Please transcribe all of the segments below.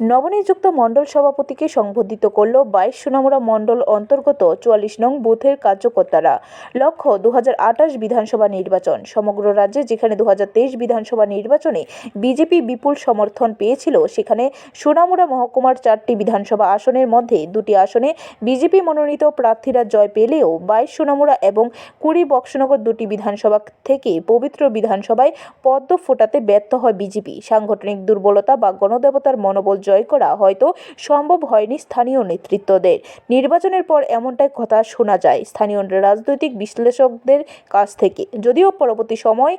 নবনিযুক্ত মণ্ডল সভাপতিকে সংবর্ধিত করল বাইশ সোনামুড়া মণ্ডল অন্তর্গত চুয়াল্লিশ নং বুথের কার্যকর্তারা। লক্ষ্য দু হাজার আটাশ বিধানসভা নির্বাচন। সমগ্র রাজ্যে যেখানে দু হাজার তেইশ বিধানসভা নির্বাচনে বিজেপি বিপুল সমর্থন পেয়েছিল, সেখানে সোনামুড়া মহকুমার চারটি বিধানসভা আসনের মধ্যে দুটি আসনে বিজেপি মনোনীত প্রার্থীরা জয় পেলেও বাইশ সোনামুড়া এবং কুড়ি বক্সনগর দুটি বিধানসভা থেকে পবিত্র বিধানসভায় পদ্ম ফোটাতে ব্যর্থ হয় বিজেপি। সাংগঠনিক দুর্বলতা বা গণদেবতার মনোবল জয় করা হয়তো সম্ভব হয়নি স্থানীয় নেতৃত্বদের। নির্বাচনের পর এমনটাই কথা শোনা যায় স্থানীয় রাজনৈতিক বিশ্লেষকদের কাছ থেকে। যদিও পরবর্তী সময়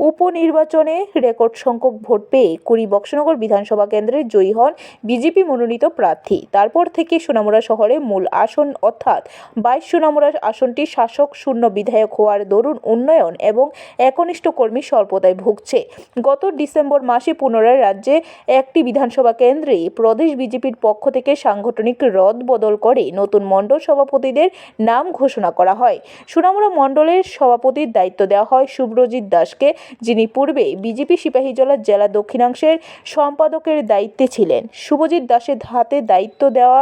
উপনির্বাচনে রেকর্ড সংখ্যক ভোট পেয়ে কুড়ি বক্সনগর বিধানসভা কেন্দ্রের জয়ী হন বিজেপি মনোনীত প্রার্থী। তারপর থেকে সোনামুড়া শহরে মূল আসন অর্থাৎ বাইশ সোনামুড়া আসনটি শাসক শূন্য বিধায়ক হওয়ার দরুন উন্নয়ন এবং একনিষ্ঠ কর্মী স্বল্পতায় ভুগছে। গত ডিসেম্বর মাসে পুনরায় রাজ্যে একটি বিধানসভা কেন্দ্রে প্রদেশ বিজেপির পক্ষ থেকে সাংগঠনিক রদ বদল করে নতুন মণ্ডল সভাপতিদের নাম ঘোষণা করা হয়। সোনামুড়া মণ্ডলের সভাপতির দায়িত্ব দেওয়া হয় শুভ্রজিৎ দাসকে। যিনি পূর্বে বিজেপি সিপাহীজলা জেলা দক্ষিণাংশের সম্পাদকের দায়িত্বে ছিলেন। শুভজিৎ দাসের হাতে দায়িত্ব দেওয়া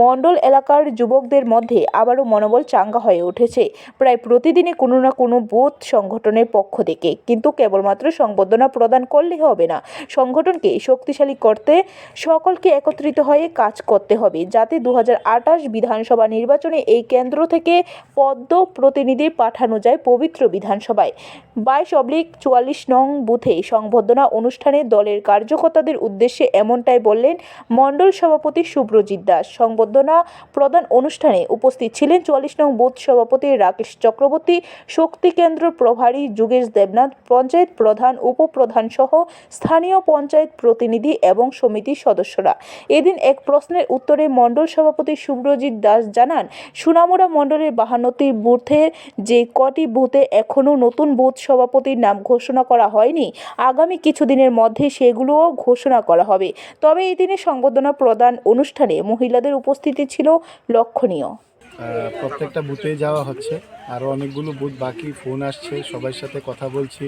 মণ্ডল এলাকার যুবকদের মধ্যে আবারও মনোবল চাঙ্গা হয়ে উঠেছে। প্রায় প্রতিদিনই কোনো না কোনো বুথ সংগঠনের পক্ষ থেকে। কিন্তু কেবলমাত্র সংবর্ধনা প্রদান করলে হবে না। সংগঠনকে শক্তিশালী করতে সকলকে একত্রিত হয়ে কাজ করতে হবে, যাতে দু হাজার আঠাশ বিধানসভা নির্বাচনে এই কেন্দ্র থেকে পদ্ম প্রতিনিধি পাঠানো যায় পবিত্র বিধানসভায়। বাইশ অবলিক চুয়াল্লিশ নং বুথে সংবর্ধনা অনুষ্ঠানে দলের কার্যকর্তাদের উদ্দেশ্যে এমনটাই বললেন মণ্ডল সভাপতি শুভ্রজিৎ দাস। সংবর্ধনা প্রদান অনুষ্ঠানে উপস্থিত ছিলেন চুয়াল্লিশ নং বুথ সভাপতি রাকেশ চক্রবর্তী, শক্তি কেন্দ্র প্রভারী যুগেশ দেবনাথ, পঞ্চায়েত প্রধান, উপপ্রধান সহ স্থানীয় পঞ্চায়েত প্রতিনিধি এবং সমিতির সদস্যরা। এদিন এক প্রশ্নের উত্তরে মণ্ডল সভাপতি শুভ্রজিৎ দাস জানান, সুনামুড়া মণ্ডলের বাহান্নটি বুথের যে কটি বুথে এখনও নতুন বুথ সভাপতির নাম ঘোষণা করা হয়নি। আগামী কিছুদিনের মধ্যে সেগুলোও ঘোষণা করা হবে। তবে এই দিনে সংবর্ধনা প্রদান অনুষ্ঠানে মহিলাদের উপস্থিতি ছিল লক্ষণীয়। প্রত্যেকটা বুথে যাওয়া হচ্ছে। আরও অনেকগুলো বুথ বাকি, ফোন আসছে সবার সাথে কথা বলছি।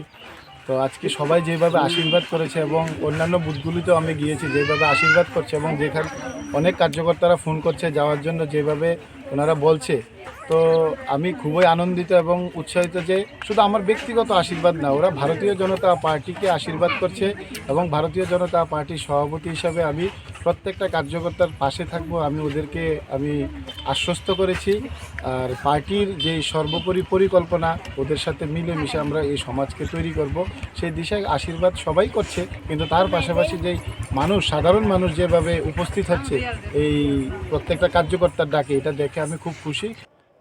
তো আজকে সবাই যেভাবে আশীর্বাদ করেছে এবং অন্যান্য বুথগুলিতেও আমি গিয়েছি, যেভাবে আশীর্বাদ করছে এবং যেখানে অনেক কার্যকর্তারা ফোন করছে যাওয়ার জন্য যেভাবে ওনারা বলছে তো আমি খুবই আনন্দিত এবং উৎসাহিত যে শুধু আমার ব্যক্তিগত আশীর্বাদ না, ওরা ভারতীয় জনতা পার্টিকে আশীর্বাদ করছে এবং ভারতীয় জনতা পার্টির সভাপতি হিসাবে আমি প্রত্যেকটা কার্যকর্তার পাশে থাকব, আমি ওদেরকে আমি আশ্বস্ত করেছি। আর পার্টির যে সর্বোপরি পরিকল্পনা, ওদের সাথে মিলেমিশে আমরা এই সমাজকে তৈরি করব। সেই দিশায় আশীর্বাদ সবাই করছে, কিন্তু তার পাশাপাশি যেই মানুষ, সাধারণ মানুষ যেভাবে উপস্থিত হচ্ছে, এই প্রত্যেকটা কার্যকর্তার ডাকে, এটা দেখে আমি খুব খুশি।